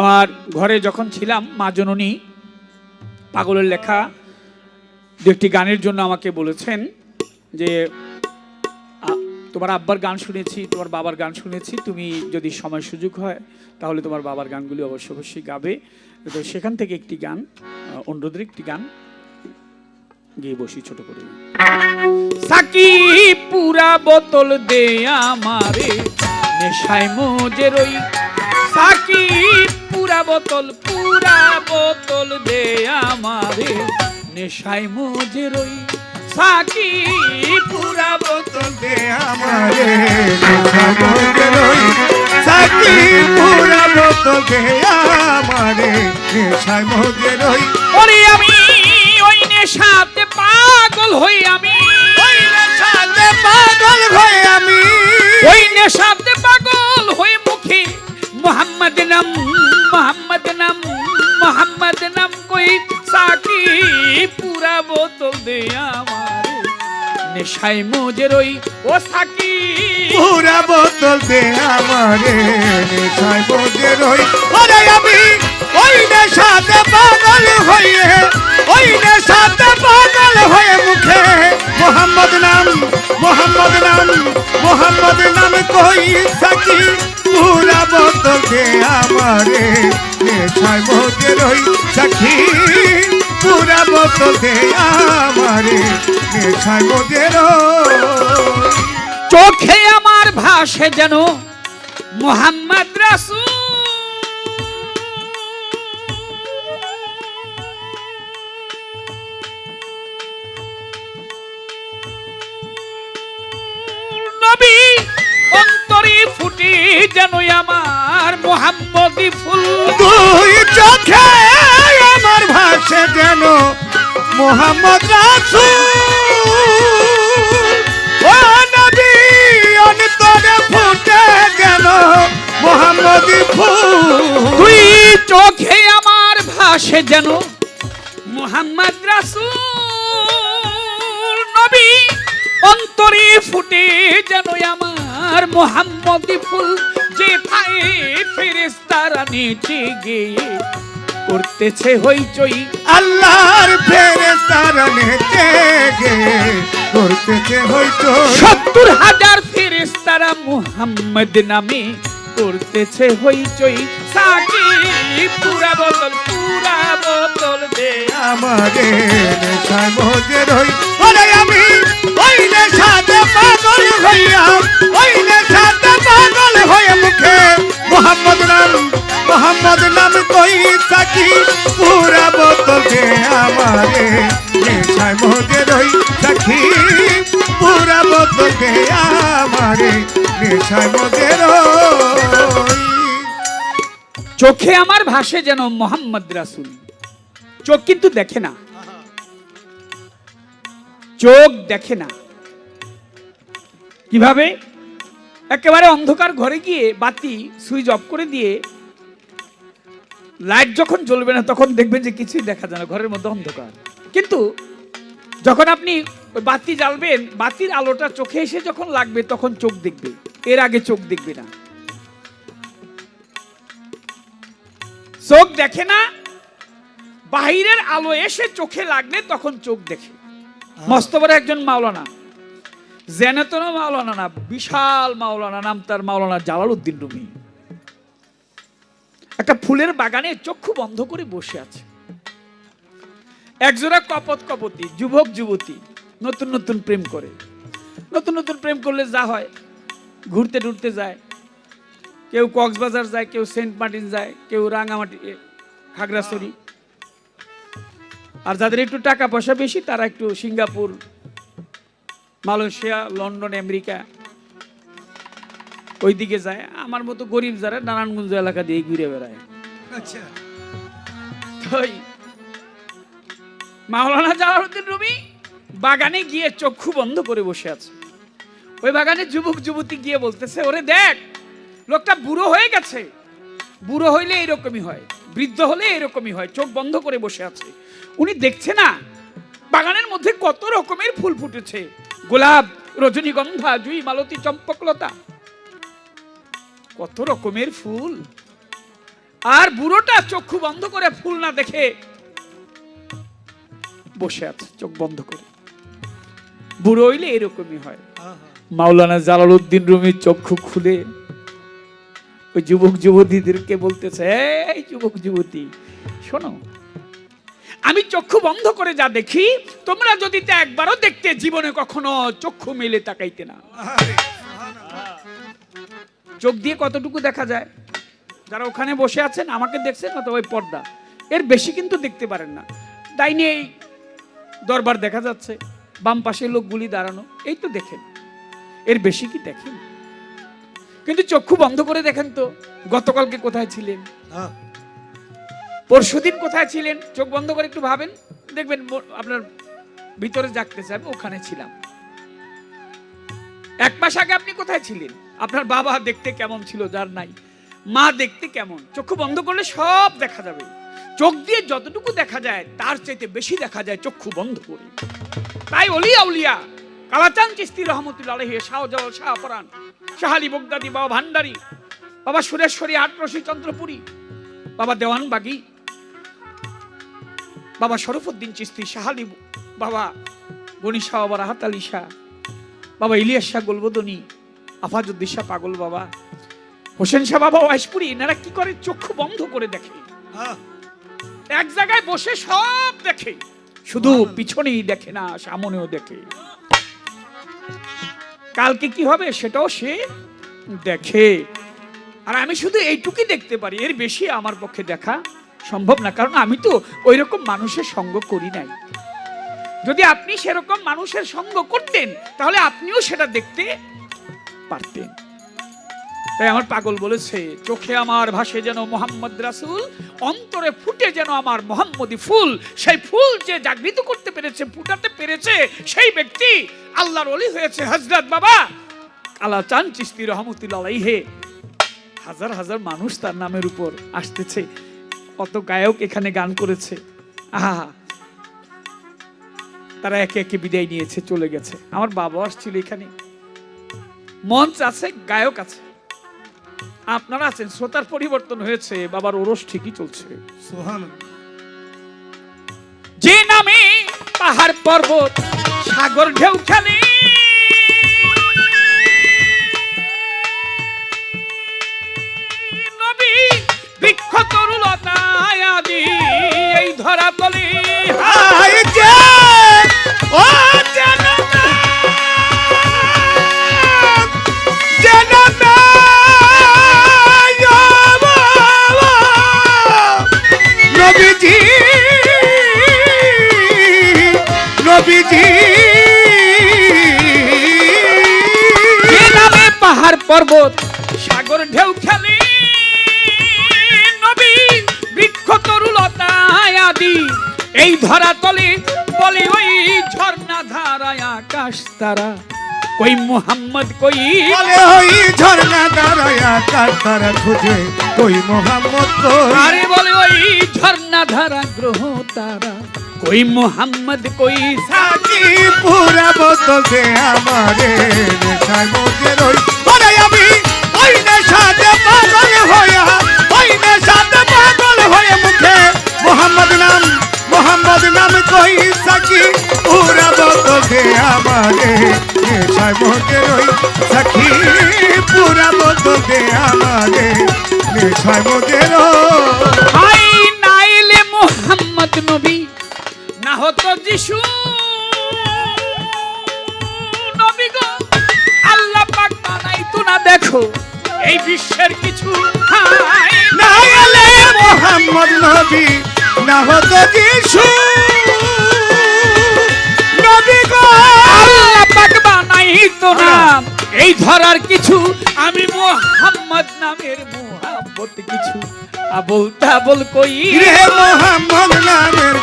আমার ঘরে যখন ছিলাম, মা জননী, পাগলের লেখা একটি গানের জন্য আমাকে বলেছেন যে তোমার আব্বার গান শুনেছি, তোমার বাবার গান শুনেছি, তুমি যদি সময় সুযোগ হয়, তাহলে তোমার বাবার গানগুলি অবশ্য অবশ্যই গাবে। তো সেখান থেকে একটি গান অনুরোধের একটি গান গিয়ে বসি ছোট করে। সাকি পুরা বোতল দে আমারে, নেশায় মোজে রই। সাকি পুরা বোতল পুরা বোতল দে আমারে। নেশায় মোজে রই সাকি পুরা বোতল দে আমারে। নেশা মজে রই সাকি পুরা বোতল দে আমারে। নেশায় মজে রই ওরে আমি ওই নেশাতে পাগল হই আমি। ওই নেশাতে পাগল হয়ে আমি। ওই নেশাতে পাগল হই মুখে। মোহাম্মদ নাম মোহাম্মদ নাম মোহাম্মদ নাম কই? সাকি পুরা বোতল দে আমারে। নেশায় মোজে রই ও সাকি। পুরা বোতল দে আমারে, নেশায় মজে রই ওরে আমি ওই নেশাতে পাগল হয়ে ওই নেশাতে পাগল হয়ে মুখে। মোহাম্মদ নাম মোহাম্মদ নাম মোহাম্মদ নাম কই সাকি? পুরা বোতল দে আমারে নেশায় মজে রই সাক্ষী। পুরা বোতল দে আমারে চোখে আমার ভাসে যেন মোহাম্মদ রাসূল। যেন আমার মোহাম্মদি ফুল। দুই চোখে আমার ভাসে যেন মোহাম্মদ রাসূল। ও নবী অন্তরে ফুটে যেন মোহাম্মদ ফুল। তুই চোখে আমার ভাসে যেন মোহাম্মদ রাসূল। নবী অন্তরে ফুটে যেন আমার মোহাম্মদি ফুল। থাই ফেরেস্তারা নিচে গিয়ে করতেছে হইচই। আল্লাহর ফেরেশতারা নেচে করতেছে হয়তো সত্তর হাজার ফেরেস্তারা মুহাম্মদ নামে করতেছে হইচই। সাকি পুরা বোতল পুরা বোতল দে। আমারে নেশায় মজে রই ওরে আমি ওই নেশাতে পাগল হইয়া ওই নেশাতে পাগল হয়ে চোখে আমার ভাসে যেন মোহাম্মদ রাসুল। চোখ কিন্তু দেখে না। চোখ দেখে না। কীভাবে? একেবারে অন্ধকার ঘরে গিয়ে বাতি সুইচ অফ করে দিয়ে লাইট যখন জ্বলবে না তখন দেখবেন যে কিছুই দেখা যায় না ঘরের মধ্যে অন্ধকার। কিন্তু যখন আপনি ওই বাতি জ্বালবেন বাতির আলোটা চোখে এসে যখন লাগবে তখন চোখ দেখবে। এর আগে চোখ দেখবে না। চোখ দেখে না বাহিরের আলো এসে চোখে লাগলে তখন চোখ দেখে। মস্ত বড় একজন মাওলানা জেনেতন মাওলানা না বিশাল মাওলানা নাম তার মাওলানা জালাল উদ্দিন রুমি। একটা ফুলের বাগানে চক্ষু বন্ধ করে বসে আছে। একজোড়া কপত কপতি, যুবক যুবতী, নতুন নতুন প্রেম করে। নতুন নতুন প্রেম করলে যা হয়, ঘুরতে টুরতে যায়। কেউ কক্সবাজার যায়, কেউ সেন্ট মার্টিন যায়, কেউ রাঙামাটি খাগড়াছড়ি। আর যাদের একটু টাকা পয়সা বেশি, তারা একটু সিঙ্গাপুর, মালয়েশিয়া, লন্ডন, আমেরিকা ওইদিকে যায়। আমার মতো গরিব যারা নারায়ণগঞ্জ এলাকা দিয়ে ঘুরে বেড়ায়। আচ্ছা। ওই মাওলানা জালালউদ্দিন রুমি বাগানে গিয়ে চক্ষু বন্ধ করে বসে আছে। ওই বাগানে যুবক যুবতী গিয়ে বলতেছে ওরে দেখ লোকটা বুড়ো হয়ে গেছে। বুড়ো হইলে এরকমই হয় বৃদ্ধ হলে এরকমই হয় চোখ বন্ধ করে বসে আছে। উনি দেখছে না বাগানের মধ্যে কত রকমের ফুল ফুটেছে। গোলাপ রজনীগন্ধা জুই মালতী চম্পকলতা। কত রকমের ফুল। আর বুড়োটা চক্ষু বন্ধ করে ফুল না দেখে বসে আছে, চোখ বন্ধ করে। বুড়ো হইলে এরকমই হয়। মাওলানা জালালউদ্দিন রুমির চক্ষু খুলে ওই যুবক যুবতীদেরকে বলতেছে, এই যুবক যুবতী, শোনো, আমি চক্ষু বন্ধ করে যা দেখি, তোমরা যদি তা একবারও দেখতে জীবনে কখনো চক্ষু মেলে তাকাইতে না। চোখ দিয়ে কতটুকু দেখা যায়? যারা ওখানে বসে আছেন আমাকে দেখছেন অত ওই পর্দা। এর বেশি কিন্তু দেখতে পারেন না। ডাইনে এই দরবার দেখা যাচ্ছে বাম পাশে লোকগুলি দাঁড়ানো এই তো দেখেন। এর বেশি কি দেখেন? কিন্তু চক্ষু বন্ধ করে দেখেন তো গতকালকে কোথায় ছিলেন? পরশুদিন কোথায় ছিলেন? চোখ বন্ধ করে একটু ভাবেন দেখবেন আপনার ভিতরে জাগতেছে চাই ওখানে ছিলাম। এক মাস আগে আপনি কোথায় ছিলেন? আপনার বাবা দেখতে কেমন ছিল, যার নাই? মা দেখতে কেমন? চক্ষু বন্ধ করলে সব দেখা যাবে। চোখ দিয়ে যতটুকু দেখা যায়, তার চাইতে বেশি দেখা যায় চক্ষু বন্ধ করে। তাই অলিয়া উলিয়া কালাচান চিস্তি রহমতুল্লাহ আলহি শাহজালাল শাহপরান শাহালি, বগদাদি, বাবা ভান্ডারি, বাবা সুরেশ্বরী আটরশি চন্দ্রপুরী, বাবা দেওয়ান বাগি বাবা শরফুদ্দিন চিস্তি শাহালি, বাবা গণি শাহ বাবা রাহাত আলী শাহ, বাবা ইলিয়াস শাহ গোলবদনী আফাজুদ্দিন শাহ পাগল বাবা। হোসেন শাহ বাবা ওয়াইশপুরি এনারা কি করে চক্ষু বন্ধ করে দেখে? এক জায়গায় বসে সব দেখে। শুধু পিছনেই দেখে না সামনেও দেখে। কালকে কি হবে সেটাও সে দেখে। আর আমি শুধু এইটুকুই দেখতে পারি এর বেশি আমার পক্ষে দেখা সম্ভব না কারণ আমি তো ওই রকম মানুষের সঙ্গ করি নাই। যদি আপনি সেরকম মানুষের সঙ্গ করতেন তাহলে আপনিও সেটা দেখতে পারতেন তাই আমার পাগল বলেছে, চোখে আমার ভাসে যেন মোহাম্মদ রাসুল, অন্তরে ফুটে যেন আমার মোহাম্মদী ফুল। সেই ফুল যে জাগৃত করতে পেরেছে, ফুটাতে পেরেছে, সেই ব্যক্তি আল্লাহর অলি হয়েছে হজরত বাবা। আল্লাহ চান চিস্তি হে হাজার হাজার মানুষ তার নামের উপর আসতেছে। কত গায়ক এখানে গান করেছে। আহা। তারা একে একে বিদায় নিয়েছে, চলে গেছে। আমার বাবা আসছিল এখানে। মঞ্চ আছে গায়ক আছে। আপনারা আছেন শ্রোতার পরিবর্তন হয়েছে বাবার ওরস ঠিকই চলছে। যে নামে পাহাড় পর্বত সাগর ঢেউ খেলে বৃক্ষ তরুলতায় আদি এই ধরা তলে পর্বত। সাগর ঢেউ খেলে নবী বৃক্ষ তরুলতায় আদি। এই ধরা তলে বলে ওই ঝর্ণা ধারায় আকাশ তারা। কই মুহাম্মদ কই বলে ওই ঝর্ণা দাঁড়ায়া কার তারা খুঁজে কই মোহাম্মদ কই আরে বলে ওই ঝর্ণা ধারা গ্রহ তারা। কই মুহাম্মদ কই সাকি পুরা বোতল দে আমারে নেশায় মধ্যে রই। ওরে আমি ওই নেশাতে পাগল হইয়া ওই নেশাতে পাগল হয়ে মুখে মোহাম্মদ নাম মোহাম্মদ নাম কই সাকি পুরা বোতল দে আমারে নেশায় মধ্যে রই। সাকি পুরা বোতল দে আমারে নেশায় মধ্যে রই। আই নাইলে মুহাম্মদ নবী হতো যিশু। নবী গো আল্লাহ পাক বানাইতো না দেখো এই বিশ্বের কিছু না। গেলে মোহাম্মদ নবী না হতো যিশু। নবী গো আল্লাহ পাক বানাইতো না। এই ধরার কিছু আমি মোহাম্মদ নামের মোহাম্মত কিছু আবল তাবল কই রে মোহাম্মদ নামের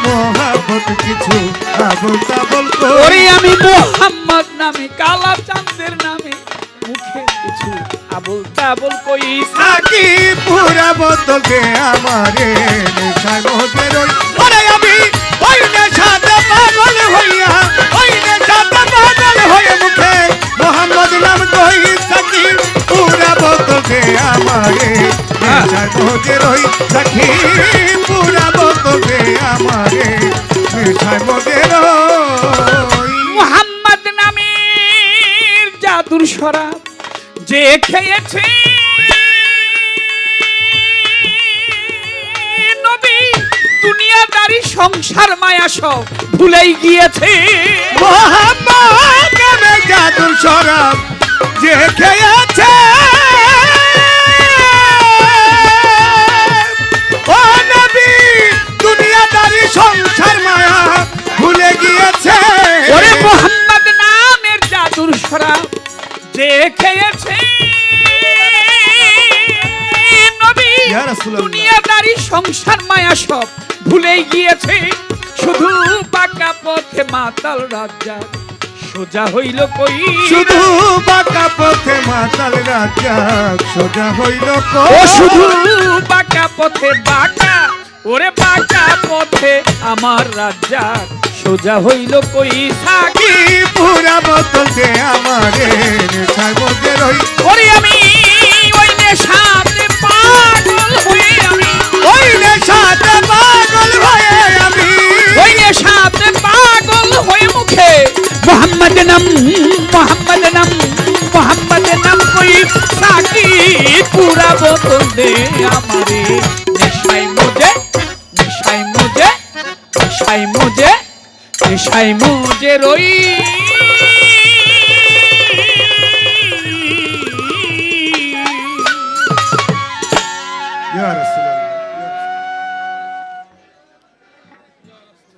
কিছু আবুল তাবুল ওরে আমি মোহাম্মদ নামে কালা চাঁদের নামে মুখে কিছু আবল তাবল কই সাকি পুরা বোতল দে আমারে ওরে আমি ওই নেশাতে পাগল হইয়া নাম কই সাকি? পুরা বোতল আমারে। নেশায় নেশায় রই সাক্ষী পুরা বোতল আমারে। মজে রই। মোহাম্মদ নামের জাদুর শরাব যে খেয়েছে দুনিয়াদারি সংসার মায়া সব ভুলেই গিয়েছে। জাদুর শরাব যে খেয়েছে ও নবী দুনিয়াদারি সংসার মায়া ভুলে গিয়েছে। ওরে মোহাম্মদ নামের জাদুর শরাব যে খেয়েছে। নবী রাসূলুল্লাহ। দুনিয়াদারি সংসার মায়া সব ভুলেই গিয়েছে। শুধু পাকা পথে মাতাল রাজা। সোজা হইল কই? শুধু বাঁকা পথে মাতাল রাজা সোজা হইল ও শুধু বাঁকা পথে বাঁকা ওরে বাঁকা পথে আমার রাজা সোজা হইল কই? সাকি কি পুরা বোতল আমারে নেশায় মধ্যে রই। ওরে আমি ওই নেশাতে পাগল হয়ে আমি। ওই নেশাতে মোহাম্মদ নাম মোহাম্মদ নাম মোহাম্মদ নাম কই সাকি পুরা বোতল দে আমারে। নেশাই মুজে নেশাই মুজে নেশাই মুজে নেশাই মুজে রই